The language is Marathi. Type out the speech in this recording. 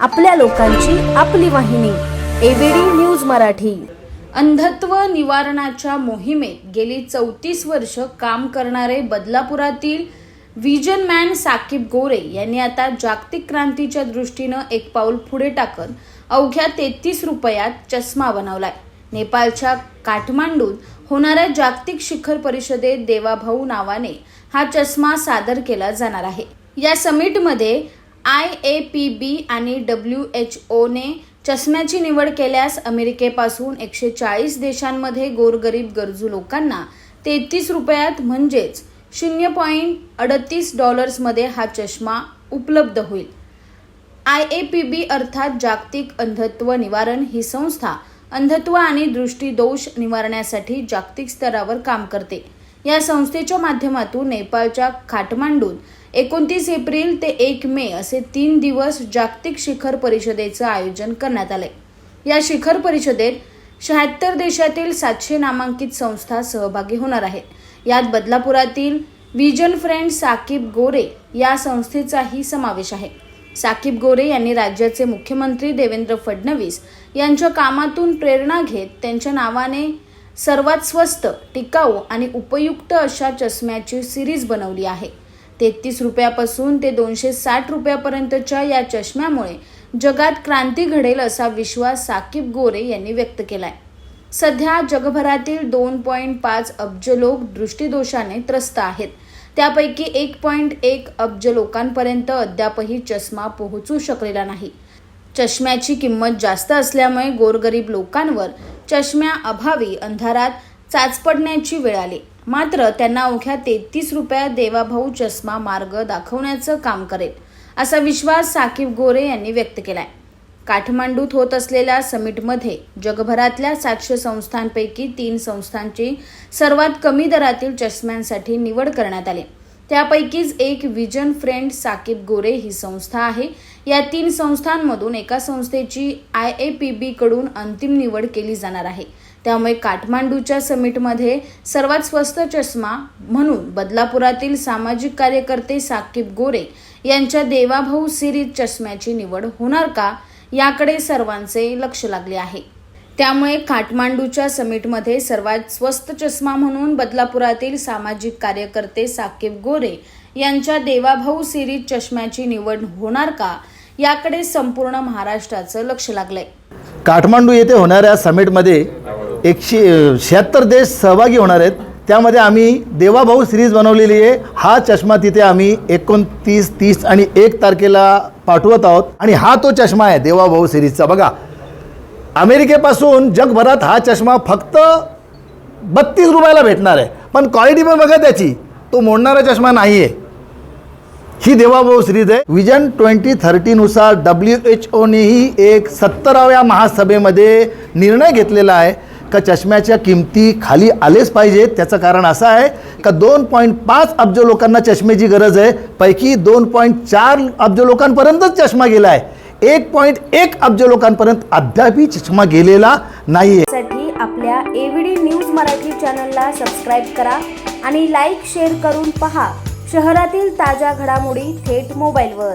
आपल्या लोकांची आपली वाहिनी एबीडी न्यूज मराठी. अंधत्व निवारणाच्या मोहिमेत गेली चौतीस वर्ष काम करणारे बदलापुरातील व्हिजन मॅन साकीब गोरे यांनी आता जागतिक क्रांतीच्या दृष्टीनं एक पाऊल पुढे टाकत अवघ्या तेहतीस रुपयात चष्मा बनवलाय. नेपाळच्या काठमांडूत होणाऱ्या जागतिक शिखर परिषदेत देवाभाऊ नावाने हा चष्मा सादर केला जाणार आहे. या समिटमध्ये आय ए पी बी आणि डब्ल्यू एच ओने चष्म्याची निवड केल्यास अमेरिकेपासून एकशे चाळीस देशांमध्ये गोरगरीब गरजू लोकांना तेहतीस रुपयात म्हणजेच शून्य पॉईंट अडतीस डॉलर्समध्ये हा चष्मा उपलब्ध होईल. आय ए पी बी अर्थात जागतिक अंधत्व निवारण ही संस्था अंधत्व आणि दृष्टीदोष निवारण्यासाठी जागतिक स्तरावर काम करते. या संस्थेच्या माध्यमातून नेपाळच्या काठमांडून एकोणतीस एप्रिल ते एक मे असे तीन दिवस जागतिक शिखर परिषदेचं आयोजन करण्यात आले या शिखर परिषदेत शहात्तर देशातील सातशे नामांकित संस्था सहभागी होणार आहेत. यात बदलापुरातील विजन फ्रेंड साकीब गोरे या संस्थेचाही समावेश आहे. साकीब गोरे यांनी राज्याचे मुख्यमंत्री देवेंद्र फडणवीस यांच्या कामातून प्रेरणा घेत त्यांच्या नावाने सर्वात स्वस्त टिकाऊ आणि उपयुक्त अशा चष्म्याची सिरीज बनवली आहे. तेहतीस रुपयापासून ते दोनशे साठ रुपयापर्यंतच्या या चष्म्यामुळे जगात क्रांती घडेल असा विश्वास साकीब गोरे यांनी व्यक्त केलाय. सध्या जगभरातील दोन पॉईंट पाच अब्ज लोक दृष्टीदोषाने त्रस्त आहेत. त्यापैकी एक पॉईंट एक अब्ज लोकांपर्यंत अद्यापही चष्मा पोहोचू शकलेला नाही. चष्म्याची किंमत जास्त असल्यामुळे गोरगरीब लोकांवर चष्म्या अभावी अंधारात चाचपडण्याची वेळ आली. मात्र त्यांना अवघ्या तेहतीस रुपयात देवाभाऊ चष्मा मार्ग दाखवण्याचं काम करेल असा विश्वास साकीब गोरे यांनी व्यक्त केलाय. काठमांडूत होत असलेल्या समिटमध्ये जगभरातल्या सातशे संस्थांपैकी तीन संस्थांची सर्वात कमी दरातील चष्म्यांसाठी निवड करण्यात आली. त्यापैकीच एक विजन फ्रेंड साकीब गोरे ही संस्था आहे. या तीन संस्थांमधून एका संस्थेची आय ए पी बी कडून अंतिम निवड केली जाणार आहे. त्यामुळे काठमांडूच्या समिटमध्ये सर्वात स्वस्त चष्मा म्हणून बदलापुरातील सामाजिक कार्यकर्ते साकीब गोरे यांच्या देवाभाऊ सिरीज चष्म्याची निवड होणार का? याकडे सर्वांचे लक्ष लागले आहे. त्यामुळे काठमांडूच्या समिटमध्ये सर्वात स्वस्त चष्मा म्हणून बदलापुरातील सामाजिक कार्यकर्ते साकीब गोरे यांच्या देवाभाऊ सिरीज चष्म्याची निवड होणार का याकडे संपूर्ण महाराष्ट्राचं लक्ष लागलंय. काठमांडू येथे होणाऱ्या समिटमध्ये एकशे शहात्तर देश सहभागी होणार आहेत. त्यामध्ये आम्ही देवाभाऊ सिरीज बनवलेली आहे. हा चष्मा तिथे आम्ही एकोणतीस तीस आणि एक तारखेला पाठवत आहोत. आणि हा तो चष्मा आहे देवाभाऊ सिरीजचा. बघा अमेरिकेपासून जगभरात हा चष्मा फक्त बत्तीस रुपयाला भेटणार आहे. पण क्वालिटी पण बघा त्याची. तो मोडणारा चष्मा नाही आहे ही देवाभाऊ सिरीज आहे. विजन ट्वेंटी थर्टीनुसार डब्ल्यू एच ओनेही एक सत्तराव्या महासभेमध्ये निर्णय घेतलेला आहे का चष्म्याच्या किमती खाली आलेच पाहिजेत. त्याचं कारण असं आहे का दोन पॉईंट पाच अब्ज लोकांना चष्म्याची गरज आहे. पैकी दोन पॉईंट चार अब्ज लोकांपर्यंतच चष्मा गेला आहे एक पॉईंट एक अब्ज लोकांपर्यंत अद्यापही चष्मा गेलेला नाही साठी आपल्या एव्हीडी न्यूज मराठी चॅनलला सबस्क्राईब करा आणि लाईक शेअर करून पहा. शहरातील ताज्या घडामोडी थेट मोबाईलवर